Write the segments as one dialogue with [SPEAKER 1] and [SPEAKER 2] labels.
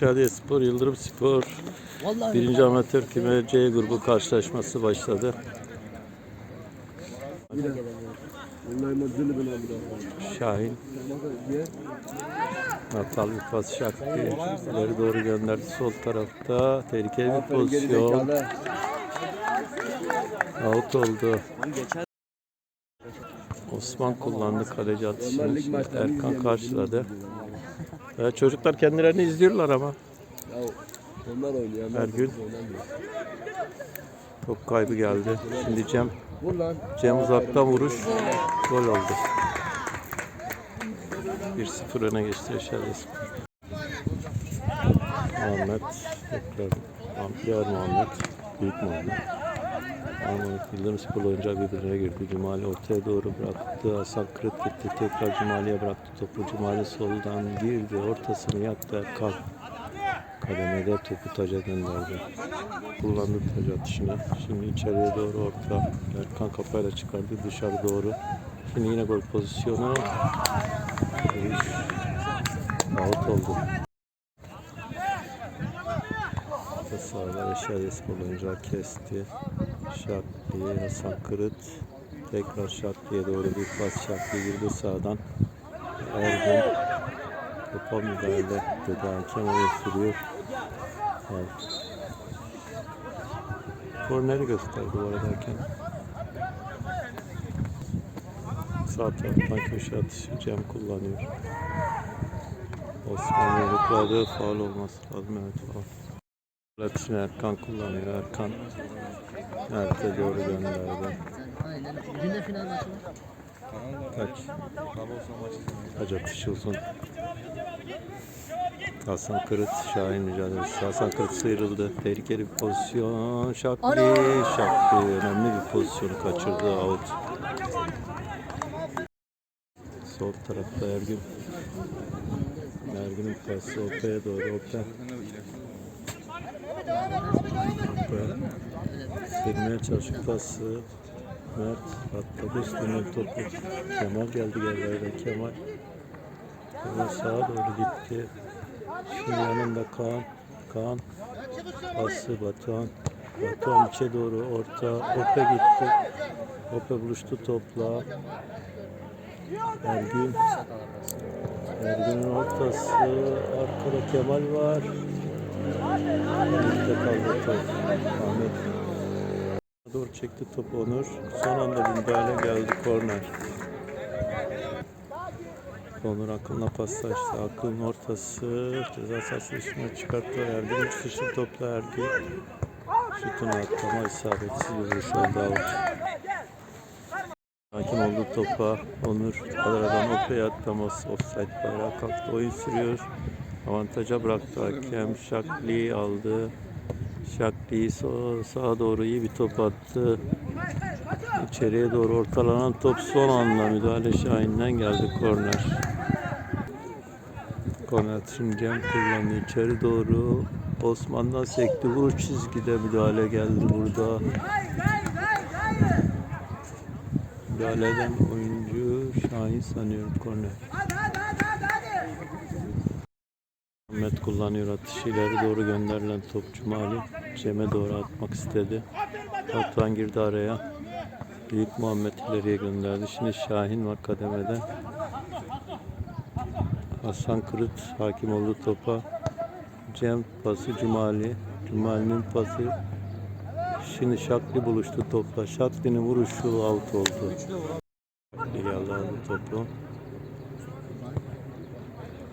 [SPEAKER 1] Şadiye Spor, Yıldırım Spor.
[SPEAKER 2] Vallahi
[SPEAKER 1] Birinci amatör küme C grubu karşılaşması başladı. Şahin Natal bir pas şaktı. İleri doğru gönderdi. Sol tarafta tehlikeli bir pozisyon. Out oldu. Osman kullandı kaleci atışını. Erkan karşıladı. Ya çocuklar kendilerini izliyorlar ama.
[SPEAKER 3] Onlar oynuyor.
[SPEAKER 1] Her gün. Top kaybı geldi. Şimdi Cem. Cem uzaktan vuruş gol oldu. 1-0 öne geçti Eşer'de Muhammed tekrar diğer Muhammed Büyük Muhammed Muhammed Yıldırım Spor oyuncağı birbirine girdi. Cumali ortaya doğru bıraktı. Hasan Kırık gitti. Tekrar Cumali'ye bıraktı topu. Cumali soldan girdi. Ortasını yaktı. Erkan kademede topu taca gönderdi. Kullandı taca atışını. Şimdi içeriye doğru orta. Erkan kafayla çıkardı dışarı doğru. Şimdi yine gol pozisyonu. Out oldu. Orta sahada Eşer Espor oyuncağı kesti. Şakli, Hasan Kırıt. Tekrar Şakli'ye doğru bir pas Şakli girdi sağdan. Ergun topa müdahale dedi. Hakem oyun sürüyor. Evet. Korneri gösterdi bu arada hakem. Sağ taraftan köşe atışı Cem kullanıyor. Osman yumrukladı. Faul olması lazım. Evet faul. Atışını Erkan kullanıyor. Erkan Mert'e doğru gönderdi.
[SPEAKER 2] Aynen. Bugün de final maçı.
[SPEAKER 1] Kaç? Atışı uzun. Hasan Kırıt Şahin mücadelesi. Hasan Kırıt sıyrıldı. Tehlikeli bir pozisyon. Şakli.
[SPEAKER 2] Ana!
[SPEAKER 1] Şakli. Önemli bir pozisyonu kaçırdı. Out. Sol tarafta Ergün. Ergün'ün pası Opa'ya doğru. Opa. Sürmeye çalışıp pası. Mert atladı üstüne topu. Kemal geldi gel Kemal. Kemal sağa doğru gitti. Şimdi yanında Kaan. Kaan. Pası Batuhan. Batuhan içe doğru orta. Ope gitti. Ope buluştu topla. Ergün. Ergün'ün ortası. Arkada Kemal var. Birlikte kaldı top. Ahmet doğru çekti topu Onur. Son anda müdahale geldi korner. Onur Akın'la paslaştı. Akın ortası ceza sahası dışına çıkarttı. Ergün sıçrı topla Ergün. Şutunu attı ama isabetsiz bir vuruş oldu out. Hakim oldu topa. Onur Adara'dan Opa'ya attı ama offside bayrağı kalktı. Oyun sürüyor. Avantaja bıraktı hakem. Şakli aldı. Şakli sağa, doğru iyi bir top attı. İçeriye doğru ortalanan top son anda müdahale Şahin'den geldi korner. Korner Cem kullandı içeri doğru. Osman'dan sekti. Vuruş çizgide müdahale geldi burada. Müdahale eden oyuncu Şahin sanıyorum korner. Ahmet kullanıyor atışı ileri doğru gönderilen top Cumali Cem'e doğru atmak istedi. Batuhan girdi araya. Büyük Muhammed ileriye gönderdi. Şimdi Şahin var kademede. Hasan Kırıt hakim oldu topa. Cem pası Cumali. Cumali'nin pası. Şimdi Şakli buluştu topla. Şakli'nin vuruşu out oldu. Şakli topu.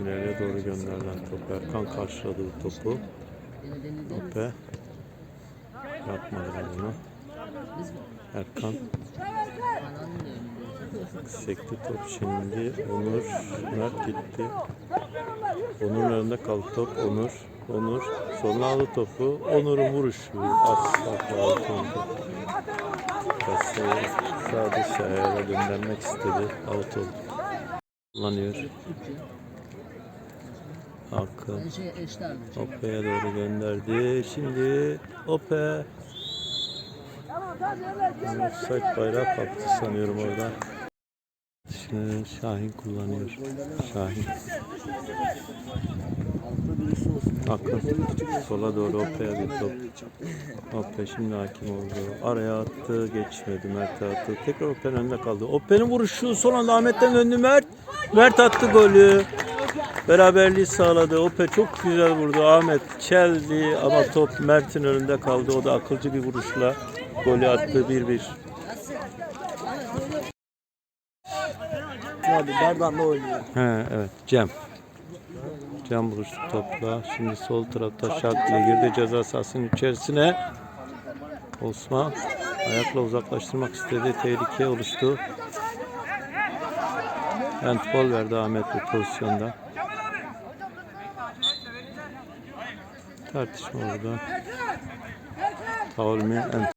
[SPEAKER 1] İleriye doğru gönderilen top. Erkan karşıladı bu topu.
[SPEAKER 2] Yine denildi.
[SPEAKER 1] Ope. Yapmadılar bunu. Erkan sekti top şimdi. Onur. Mert gitti. Onur'un önünde kaldı top. Onur. Onur. Sonuna aldı topu. Onur'un vuruşu. Asfalt altı oldu. Pası sağ dışarıya göndermek istedi. Out oldu. Kullanıyor.
[SPEAKER 2] Mi?
[SPEAKER 1] Ope'ye doğru gönderdi. Şimdi Ope. Offside bayrağı kalktı sanıyorum orada. Şimdi Şahin kullanıyor. Şahin. Akın sola doğru Ope'ye bir top. Ope şimdi hakim oldu. Araya attı, geçmedi. Mert attı. Tekrar Ope'nin önünde kaldı. Ope'nin vuruşu son anda Ahmet'ten döndü Mert. Mert attı golü. Beraberliği sağladı. Ope çok güzel vurdu. Ahmet çeldi ama top Mert'in önünde kaldı. O da akılcı bir vuruşla golü attı 1-1.
[SPEAKER 3] Abi Berdan'la oynuyor.
[SPEAKER 1] He evet Cem. Cem buluştu topla. Şimdi sol tarafta Şakli girdi ceza sahasının içerisine. Osman ayakla uzaklaştırmak istedi. Tehlike oluştu. Handball verdi Ahmet bu pozisyonda. Tartışma orada. Mü? Hand-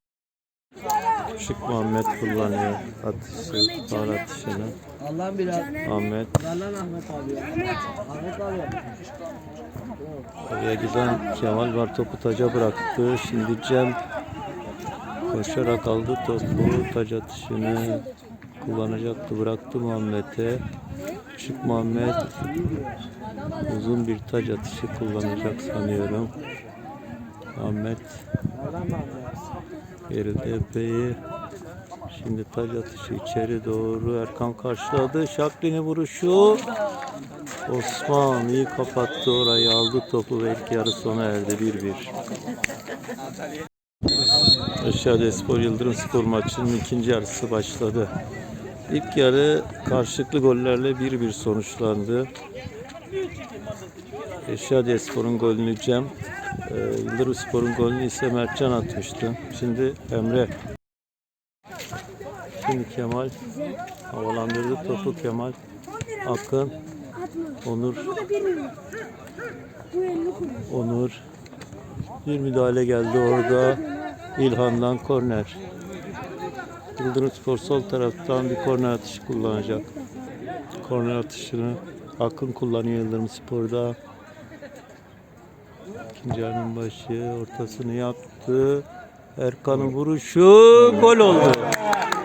[SPEAKER 1] Şık Muhammed kullanıyor atışı, faul atışını.
[SPEAKER 2] Allah'ın bir
[SPEAKER 1] Ahmet
[SPEAKER 2] Ver lan Ahmet abi. Ahmet abi.
[SPEAKER 1] Oraya giden Kemal var topu taca bıraktı. Şimdi Cem koşarak aldı topu. Taç atışını kullanacaktı. Bıraktı Muhammed'e. Şık Muhammed uzun bir taç atışı kullanacak sanıyorum. Muhammed geride epey. Şimdi taç atışı içeri doğru Erkan karşıladı. Şakli'nin vuruşu. Osman iyi kapattı orayı aldı topu ve ilk yarı sona erdi 1-1. Aşağıda Spor Yıldırım Spor maçının ikinci yarısı başladı. İlk yarı karşılıklı gollerle 1-1 sonuçlandı. Eşadiye Spor'un golünü Cem, e, Yıldırım Spor'un golünü ise Mertcan atmıştı. Şimdi Emre. Şimdi Kemal havalandırdı topu Kemal. Akın, Onur,
[SPEAKER 4] Bu da bir milyon. Bu 50 kuruş.
[SPEAKER 1] Onur. Bir müdahale geldi orada. İlhan'dan korner. Yıldırım Spor sol taraftan bir korner atışı kullanacak. Korner atışını Akın kullanıyor Yıldırım Spor'da. İkinci yarının başı ortasını yaptı. Erkan'ın vuruşu gol oldu.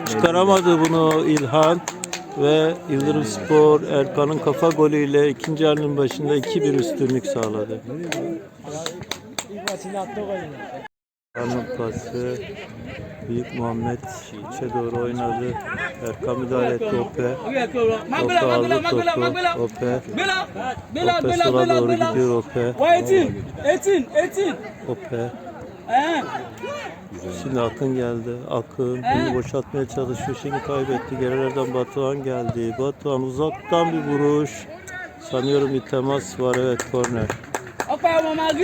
[SPEAKER 1] Çıkaramadı bunu İlhan ve Yıldırım Spor Erkan'ın kafa golüyle ikinci yarının başında 2-1 üstünlük sağladı. Erkan'ın pası Büyük Muhammed içe doğru oynadı. Erkan müdahale etti Ope. Ope aldı topu. Ope. Ope sola doğru gidiyor Ope.
[SPEAKER 5] 18, 18, 18.
[SPEAKER 1] Ope. Şimdi Akın geldi. Akın bunu boşaltmaya çalışıyor. Şimdi kaybetti. Gerilerden Batuhan geldi. Batuhan uzaktan bir vuruş. Sanıyorum bir temas var. Evet korner.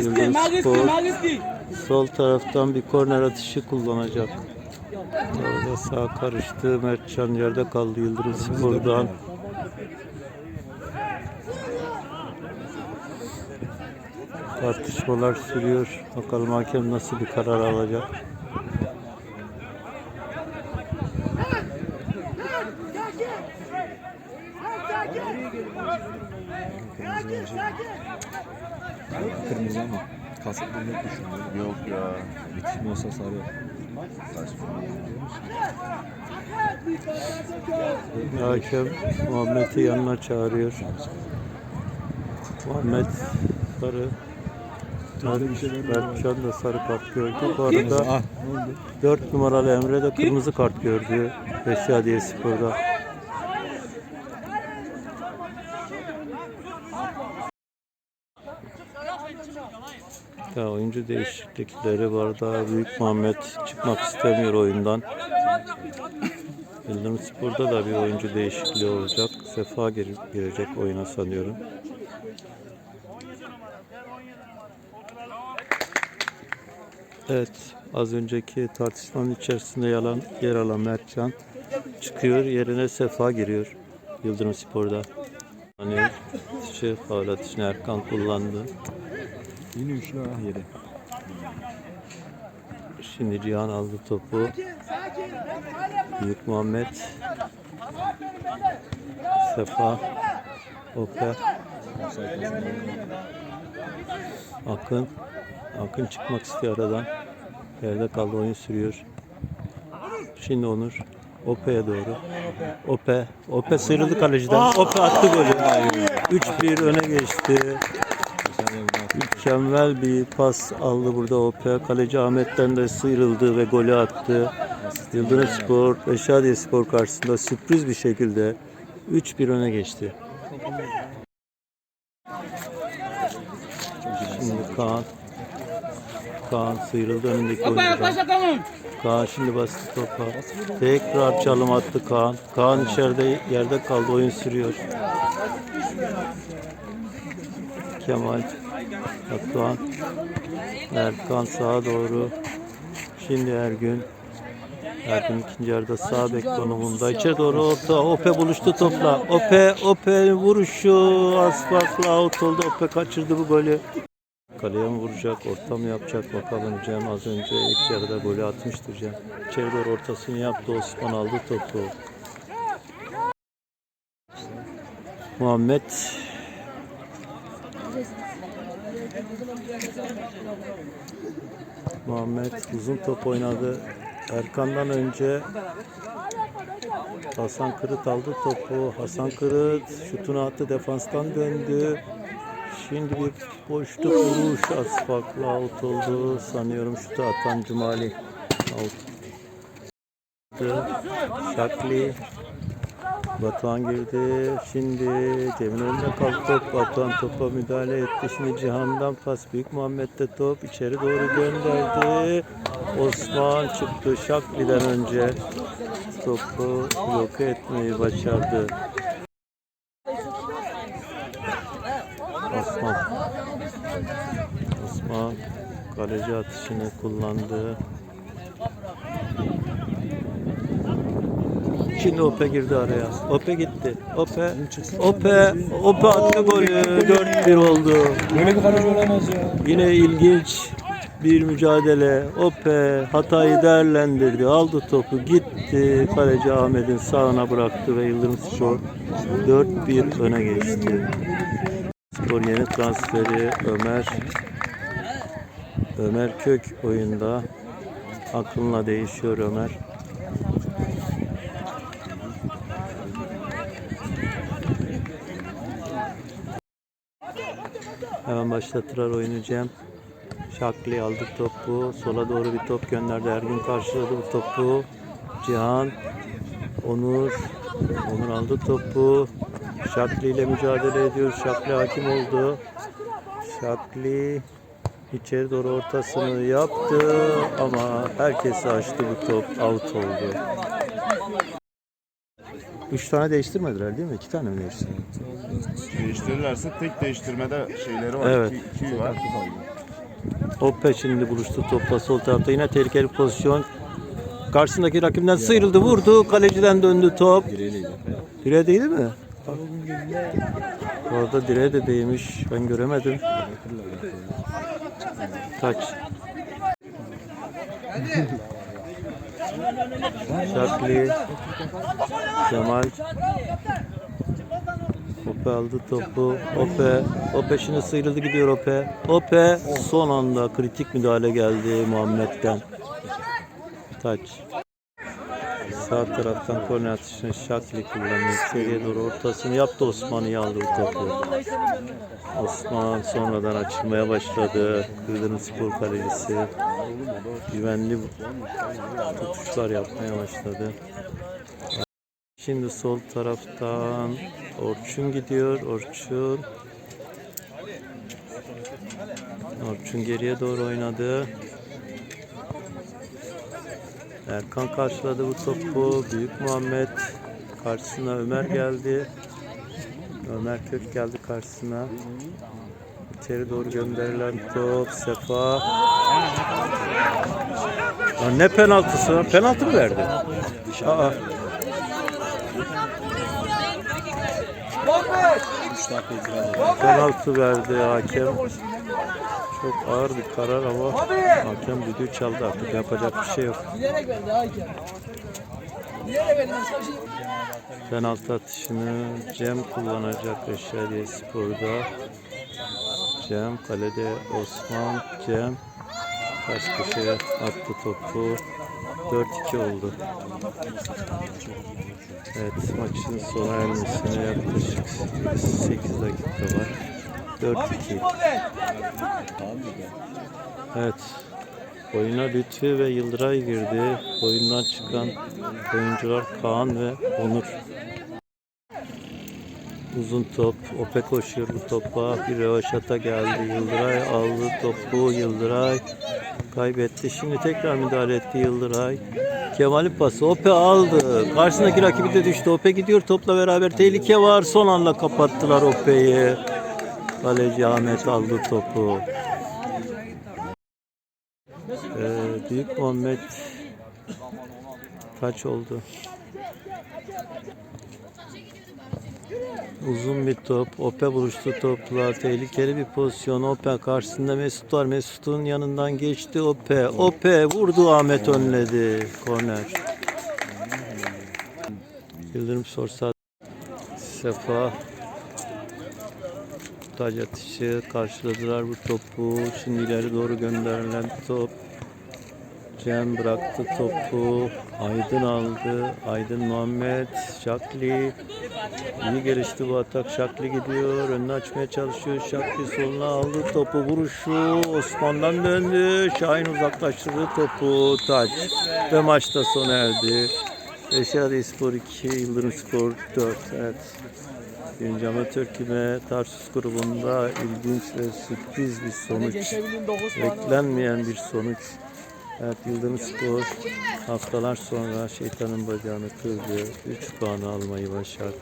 [SPEAKER 1] Yıldız
[SPEAKER 5] Mariski,
[SPEAKER 1] Spor.
[SPEAKER 5] Mariski.
[SPEAKER 1] Sol taraftan bir korner atışı kullanacak. Orada sağ karıştı. Mertcan yerde kaldı Yıldırım Spor'dan. Tartışmalar sürüyor. Bakalım hakem nasıl bir karar alacak.
[SPEAKER 6] Kasıtlı net düşünüyorum. Yok ya. Bitmiyorsa sarı.
[SPEAKER 1] Hakem Muhammed'i yanına çağırıyor. Muhammed sarı. Berkcan da sarı kart gördü. Bu arada
[SPEAKER 6] Ah
[SPEAKER 1] 4 numaralı Emre de kırmızı kart gördü. Beşadiye Spor'da. Ya oyuncu değişiklikleri var. Daha büyük Muhammed çıkmak istemiyor oyundan. Yıldırım Spor'da da bir oyuncu değişikliği olacak. Sefa gir- girecek oyuna sanıyorum. Evet, az önceki tartışmanın içerisinde yalan yer alan Mertcan çıkıyor, yerine Sefa giriyor Yıldırım Spor'da. Hani şey, faul atışını Erkan kullandı.
[SPEAKER 6] Yine üçlü yedi.
[SPEAKER 1] Şimdi Cihan aldı topu. Büyük Muhammed. Sefa. Ope. Akın. Akın çıkmak istiyor aradan. Yerde kaldı oyun sürüyor. Şimdi Onur. Ope'ye doğru. Ope. Ope sıyrıldı kaleciden. Ope attı golü. 3-1 öne geçti. Mükemmel bir pas aldı burada OP. Kaleci Ahmet'ten de sıyrıldı ve golü attı. Yıldırım Spor, Reşadiye Spor karşısında sürpriz bir şekilde 3-1 öne geçti. Şimdi Kaan. Kaan sıyrıldı önündeki oyuncudan. Kaan şimdi bastı topa. Tekrar çalım attı Kaan. Kaan içeride yerde kaldı. Oyun sürüyor. Kemal. Batuhan. Erkan sağa doğru. Şimdi Ergün. Ergün ikinci yarıda sağ bek konumunda. İçeri doğru orta. Ope buluştu topla. Ope, Ope vuruşu. Az farklı out oldu. Ope kaçırdı bu golü. Kaleye mi vuracak, orta mı yapacak bakalım Cem az önce ilk yarıda golü atmıştır Cem. İçeri doğru ortasını yaptı Osman aldı topu. Muhammed Muhammed uzun top oynadı. Erkan'dan önce Hasan Kırıt aldı topu. Hasan Kırıt şutunu attı defanstan döndü. Şimdi bir boşluk vuruş az farklı out oldu. Sanıyorum şutu atan Cumali out. Şakli Batuhan girdi. Şimdi Cem'in önünde kaldı top. Batuhan topa müdahale etti. Şimdi Cihan'dan pas. Büyük Muhammed'de top içeri doğru gönderdi. Osman çıktı Şakli'den önce. Topu yok etmeyi başardı. Osman. Osman kaleci atışını kullandı. Şimdi Ope girdi araya. Ope gitti. Ope, Ope, Ope attı golü. 4-1 oldu.
[SPEAKER 6] Böyle bir kaleci olamaz ya.
[SPEAKER 1] Yine ilginç bir mücadele. Ope hatayı değerlendirdi. Aldı topu gitti. Kaleci Ahmet'in sağına bıraktı ve Yıldırım Spor 4-1 öne geçti. Spor yeni transferi Ömer Ömer Kök oyunda. Aklınla değişiyor Ömer. Hemen başlattılar oyunu Cem. Şakli aldı topu. Sola doğru bir top gönderdi. Ergün karşıladı bu topu. Cihan. Onur. Onur aldı topu. Şakli ile mücadele ediyor. Şakli hakim oldu. Şakli içeri doğru ortasını yaptı ama herkesi açtı bu top. Out oldu. Üç tane değiştirmediler değil mi? İki tane mi değiştirdi?
[SPEAKER 7] Değiştirirlerse tek değiştirmede şeyleri var.
[SPEAKER 1] Evet.
[SPEAKER 7] iki, iki var.
[SPEAKER 1] Oppe şimdi buluştu topla sol tarafta. Yine tehlikeli pozisyon. Karşısındaki rakibden sıyrıldı, vurdu. Kaleciden döndü top. Direğe değdi mi? Orada direğe de değmiş. Ben göremedim. Taç. Şakli. Kemal. Ope aldı topu. Ope. Ope şimdi sıyrıldı gidiyor Ope. Ope son anda kritik müdahale geldi Muhammed'den. Taç. Sağ taraftan korner atışını Şakli kullanıyor. İçeriye doğru ortasını yaptı Osman'ı aldı bu topu. Osman sonradan açılmaya başladı. Kırdırım Spor kalecisi. Güvenli tutuşlar yapmaya başladı. Şimdi sol taraftan Orçun gidiyor. Orçun. Orçun geriye doğru oynadı. Erkan karşıladı bu topu. Büyük Muhammed karşısına Ömer geldi. Ömer Kök geldi karşısına. İçeri doğru gönderilen top. Sefa. Ya ne penaltısı? Penaltı mı verdi? Aa. Penaltı verdi hakem. Çok ağır bir karar ama hakem düdüğü çaldı artık yapacak
[SPEAKER 2] bir şey yok.
[SPEAKER 1] Penaltı atışını Cem kullanacak Reşadiye Spor'da. Cem kalede Osman Cem ters köşeye attı topu. 4-2 oldu. Evet maçın sona ermesine yaklaşık 8 dakika var. 4-2.
[SPEAKER 2] Abi kim orada?
[SPEAKER 1] Evet. Oyuna Lütfi ve Yıldıray girdi. Oyundan çıkan oyuncular Kaan ve Onur. Uzun top. Ope koşuyor bu topa. Bir rövaşata geldi. Yıldıray aldı topu. Yıldıray kaybetti. Şimdi tekrar müdahale etti Yıldıray. Kemal'in pası. Ope aldı. Karşısındaki rakibi de düştü. Ope gidiyor topla beraber. Tehlike var. Son anda kapattılar Ope'yi. Kaleci Ahmet aldı topu. Ee, Büyük Muhammed kaç oldu? Uzun bir top. Ope buluştu topla. Tehlikeli bir pozisyon. Ope karşısında Mesut var. Mesut'un yanından geçti Ope. Ope vurdu Ahmet önledi. Korner. Yıldırım Sorsa Sefa Taç atışı karşıladılar bu topu. Şimdi ileri doğru gönderilen top. Cem bıraktı topu. Aydın aldı. Aydın Muhammed. Şakli. İyi gelişti bu atak. Şakli gidiyor. Önünü açmaya çalışıyor. Şakli soluna aldı topu. Vuruşu Osman'dan döndü. Şahin uzaklaştırdı topu. Taç. Ve maçta sona erdi. Eşyari Spor 2, Yıldırım Spor 4. Evet. Birinci amatör küme Tarsus grubunda ilginç ve sürpriz bir sonuç.
[SPEAKER 2] Geçebilin 9 puanı.
[SPEAKER 1] Beklenmeyen bir sonuç. Evet Yıldırım Spor haftalar sonra şeytanın bacağını kırdı. 3 puanı almayı başardı.